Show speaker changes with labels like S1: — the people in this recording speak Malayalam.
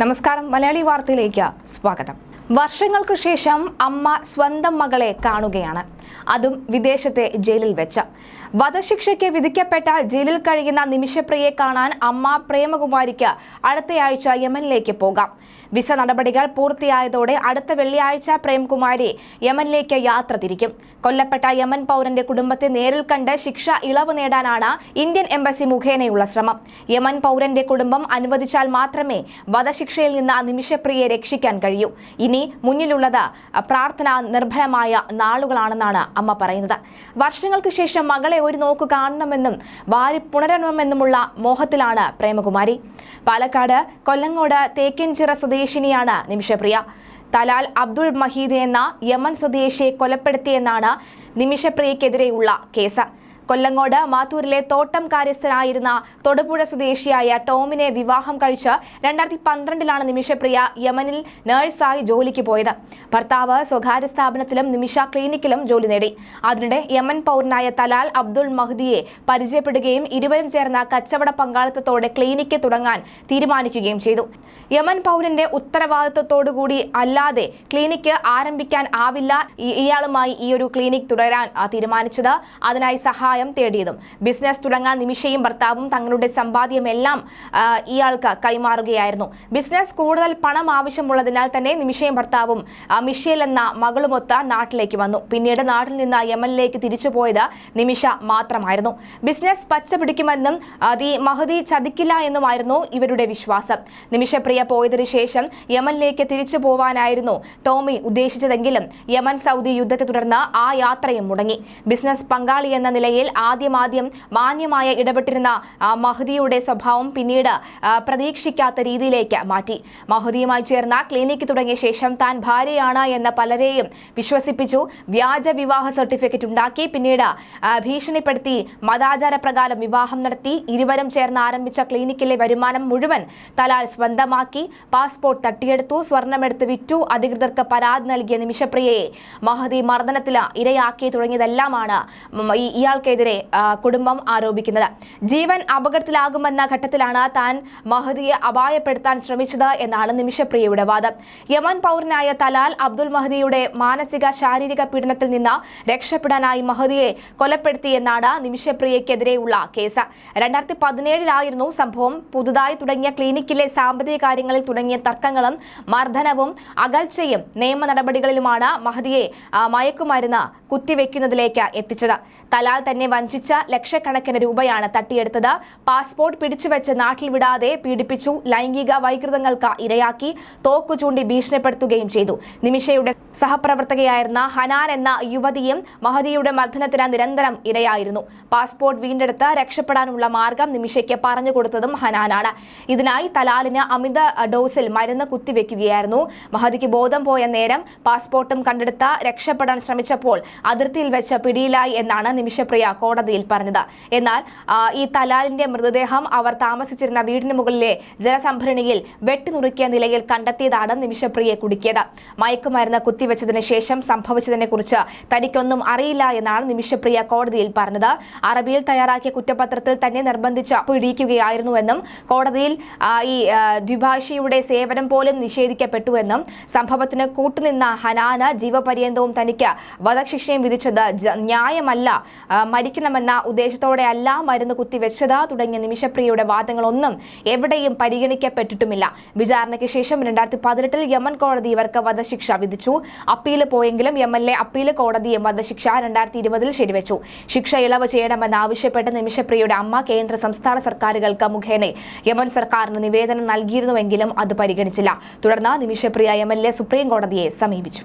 S1: നമസ്കാരം. മലയാളി വാർത്തയിലേക്ക് സ്വാഗതം. വർഷങ്ങൾക്ക് ശേഷം അമ്മ സ്വന്തം മകളെ കാണുകയാണ്. അതും വിദേശത്തെ ജയിലിൽ വെച്ച്. വധശിക്ഷയ്ക്ക് വിധിക്കപ്പെട്ട ജയിലിൽ കഴിയുന്ന നിമിഷപ്രിയെ കാണാൻ അമ്മ പ്രേമകുമാരിക്ക് അടുത്തയാഴ്ച യമനിലേക്ക് പോകാം. വിസ നടപടികൾ പൂർത്തിയായതോടെ അടുത്ത വെള്ളിയാഴ്ച പ്രേംകുമാരി യമനിലേക്ക് യാത്ര തിരിക്കും. കൊല്ലപ്പെട്ട യമൻ പൗരന്റെ കുടുംബത്തെ നേരിൽ കണ്ട് ശിക്ഷ ഇളവ് നേടാനാണ് ഇന്ത്യൻ എംബസി മുഖേനയുള്ള ശ്രമം. യമൻ പൗരന്റെ കുടുംബം അനുവദിച്ചാൽ മാത്രമേ വധശിക്ഷയിൽ നിന്ന് നിമിഷപ്രിയെ രക്ഷിക്കാൻ കഴിയൂ. ഇനി മുന്നിലുള്ളത് പ്രാർത്ഥന നിർഭരമായ നാളുകളാണെന്നാണ് അമ്മ പറയുന്നത്. വർഷങ്ങൾക്ക് ശേഷം മകളെ ഒരു നോക്ക് കാണണമെന്നും വാരി പുണരണമെന്നുമുള്ള മോഹത്തിലാണ് പ്രേമകുമാരി. പാലക്കാട് കൊല്ലങ്ങോട് തേക്കൻചിറ സ്വദേശിനിയാണ് നിമിഷപ്രിയ. തലാൽ അബ്ദുൾ മഹീദ് എന്ന യമൻ സ്വദേശിയെ കൊലപ്പെടുത്തിയെന്നാണ് നിമിഷപ്രിയക്കെതിരെയുള്ള കേസ്. കൊല്ലങ്ങോട് മാത്തൂരിലെ തോട്ടം കാര്യസ്ഥനായിരുന്ന തൊടുപുഴ സ്വദേശിയായ ടോമിനെ വിവാഹം കഴിച്ച് രണ്ടായിരത്തി പന്ത്രണ്ടിലാണ് നിമിഷപ്രിയ യമനിൽ നഴ്സായി ജോലിക്ക് പോയത്. ഭർത്താവ് സ്വകാര്യ സ്ഥാപനത്തിലും നിമിഷ ക്ലിനിക്കിലും ജോലി നേടി. അതിനിടെ യമൻ പൗരനായ തലാൽ അബ്ദുൾ മഹ്ദിയെ പരിചയപ്പെടുകയും ഇരുവരും ചേർന്ന കച്ചവട പങ്കാളിത്തത്തോടെ ക്ലിനിക്ക് തുടങ്ങാൻ തീരുമാനിക്കുകയും ചെയ്തു. യമൻ പൗരന്റെ ഉത്തരവാദിത്വത്തോടുകൂടി അല്ലാതെ ക്ലിനിക്ക് ആരംഭിക്കാൻ ആവില്ല. ഇയാളുമായി ഈ ഒരു ക്ലിനിക് തുടരാൻ തീരുമാനിച്ചത്. അതിനായി സഹായം തേടിയതും. ബിസിനസ് തുടങ്ങാൻ നിമിഷയും ഭർത്താവും തങ്ങളുടെ സമ്പാദ്യമെല്ലാം ഇയാൾക്ക് കൈമാറുകയായിരുന്നു. ബിസിനസ് കൂടുതൽ പണം ആവശ്യമുള്ളതിനാൽ തന്നെ നിമിഷയും ഭർത്താവും മിഷേൽ എന്ന മകളുമൊത്ത നാട്ടിലേക്ക് വന്നു. പിന്നീട് നാട്ടിൽ നിന്ന് യമനിലേക്ക് തിരിച്ചുപോയത് നിമിഷ മാത്രമായിരുന്നു. ബിസിനസ് പച്ച പിടിക്കുമെന്നും അതി ദി മഹദി ചതിക്കില്ല എന്നുമായിരുന്നു ഇവരുടെ വിശ്വാസം. നിമിഷപ്രിയ പോയതിനു ശേഷം യമനിലേക്ക് തിരിച്ചു പോവാനായിരുന്നു ടോമി ഉദ്ദേശിച്ചതെങ്കിലും യമൻ സൗദി യുദ്ധത്തെ തുടർന്ന് ആ യാത്രയും മുടങ്ങി. ബിസിനസ് പങ്കാളി എന്ന നിലയിൽ ആദ്യമാദ്യം മാന്യമായ ഇടപെട്ടിരുന്ന മഹദിയുടെ സ്വഭാവം പിന്നീട് പ്രതീക്ഷിക്കാത്ത രീതിയിലേക്ക് മാറ്റി. മഹദിയുമായി ചേർന്ന ക്ലിനിക്ക് തുടങ്ങിയ ശേഷം താൻ ഭാര്യയാണ് എന്ന പലരെയും വിശ്വസിപ്പിച്ചു. വ്യാജ വിവാഹ സർട്ടിഫിക്കറ്റ് ഉണ്ടാക്കി പിന്നീട് ഭീഷണിപ്പെടുത്തി മതാചാര പ്രകാരം വിവാഹം നടത്തി ഇരുവരും ചേർന്ന് ആരംഭിച്ച ക്ലിനിക്കിലെ വരുമാനം മുഴുവൻ തലാൽ സ്വന്തമാക്കി പാസ്പോർട്ട് തട്ടിയെടുത്തു സ്വർണമെടുത്ത് വിറ്റു അധികൃതർക്ക് പരാതി നൽകിയ നിമിഷപ്രിയയെ മഹദി മർദ്ദനത്തിൽ ഇരയാക്കി തുടങ്ങിയതെല്ലാമാണ്. ഇയാൾക്ക് ആ, കുടുംബം ആരോപിക്കുന്നത്. ജീവൻ അപകടത്തിലാകുമെന്ന ഘട്ടത്തിലാണ് താൻ മഹദിയെ അപായപ്പെടുത്താൻ ശ്രമിച്ചത് എന്നാണ് നിമിഷപ്രിയയുടെ വാദം. യമൻ പൗരനായ തലാൽ അബ്ദുൽ മഹദിയുടെ മാനസിക ശാരീരിക പീഡനത്തിൽ നിന്ന് രക്ഷപ്പെടാനായി മഹദിയെ കൊലപ്പെടുത്തിയെന്നാണ് നിമിഷപ്രിയക്കെതിരെയുള്ള കേസ്. രണ്ടായിരത്തി പതിനേഴിലായിരുന്നു സംഭവം. പുതുതായി തുടങ്ങിയ ക്ലിനിക്കിലെ സാമ്പത്തിക കാര്യങ്ങളിൽ തുടങ്ങിയ തർക്കങ്ങളും മർദ്ദനവും അകൽച്ചയും നിയമ നടപടികളിലുമാണ് മഹദിയെ മയക്കുമരുന്ന് കുത്തിവെക്കുന്നതിലേക്ക് എത്തിച്ചത്. തലാൽ തന്നെ വഞ്ചിച്ച ലക്ഷക്കണക്കിന് രൂപയാണ് തട്ടിയെടുത്തത്. പാസ്പോർട്ട് പിടിച്ചുവെച്ച് നാട്ടിൽ വിടാതെ പീഡിപ്പിച്ചു. ലൈംഗിക വൈകൃതങ്ങൾക്ക് ഇരയാക്കി തോക്കു ചൂണ്ടി ഭീഷണിപ്പെടുത്തുകയും ചെയ്തു. നിമിഷയുടെ സഹപ്രവർത്തകയായിരുന്ന ഹനാൻ എന്ന യുവതിയും മഹദിയുടെ മർദ്ദനത്തിന് നിരന്തരം ഇരയായിരുന്നു. പാസ്പോർട്ട് വീണ്ടെടുത്ത് രക്ഷപ്പെടാനുള്ള മാർഗം നിമിഷയ്ക്ക് പറഞ്ഞുകൊടുത്തതും ഹനാനാണ്. ഇതിനായി തലാലിന് അമിത ഡോസിൽ മരുന്ന് കുത്തിവെക്കുകയായിരുന്നു. മഹദിക്ക് ബോധം പോയ നേരം പാസ്പോർട്ടും കണ്ടെടുത്ത രക്ഷപ്പെടാൻ ശ്രമിച്ചപ്പോൾ അതിർത്തിയിൽ വെച്ച് പിടിയിലായി എന്നാണ് നിമിഷപ്രിയ കോടതിയിൽ പറഞ്ഞത്. എന്നാൽ ഈ തലാലിന്റെ മൃതദേഹം അവർ താമസിച്ചിരുന്ന വീടിന് മുകളിലെ ജലസംഭരണിയിൽ വെട്ടിനുറുക്കിയ നിലയിൽ കണ്ടെത്തിയതാണ് നിമിഷപ്രിയെ കുടുക്കിയത്. മയക്കുമരുന്ന് കുത്തിവെച്ചതിന് ശേഷം സംഭവിച്ചതിനെ കുറിച്ച് തനിക്കൊന്നും അറിയില്ല എന്നാണ് നിമിഷപ്രിയ കോടതിയിൽ പറഞ്ഞത്. അറബിയിൽ തയ്യാറാക്കിയ കുറ്റപത്രത്തിൽ തന്നെ നിർബന്ധിച്ച് പിടിയിക്കുകയായിരുന്നുവെന്നും കോടതിയിൽ ഈ ദ്വിഭാഷയുടെ സേവനം പോലും നിഷേധിക്കപ്പെട്ടുവെന്നും സംഭവത്തിന് കൂട്ടുനിന്ന ഹനാന ജീവപര്യന്തവും തനിക്ക് വധശിക്ഷയും വിധിച്ചത് ന്യായമല്ല മരിക്കണമെന്ന ഉദ്ദേശത്തോടെയല്ല മരുന്ന് കുത്തിവെച്ചത് തുടങ്ങിയ നിമിഷപ്രിയയുടെ വാദങ്ങളൊന്നും എവിടെയും പരിഗണിക്കപ്പെട്ടിട്ടുമില്ല. വിചാരണയ്ക്ക് ശേഷം രണ്ടായിരത്തി പതിനെട്ടിൽ യമൻ കോടതി ഇവർക്ക് വധശിക്ഷ വിധിച്ചു. അപ്പീൽ പോയെങ്കിലും എം എൽ എ അപ്പീൽ കോടതിയും വധശിക്ഷ രണ്ടായിരത്തി ഇരുപതിൽ ശരിവെച്ചു. ശിക്ഷ ഇളവ് ചെയ്യണമെന്ന് ആവശ്യപ്പെട്ട് നിമിഷപ്രിയയുടെ അമ്മ കേന്ദ്ര സംസ്ഥാന സർക്കാരുകൾക്ക് മുഖേന യമൻ സർക്കാരിന് നിവേദനം നൽകിയിരുന്നുവെങ്കിലും അത് പരിഗണിച്ചില്ല. തുടർന്ന് നിമിഷപ്രിയ യമനിലെ സുപ്രീം കോടതിയെ സമീപിച്ചു.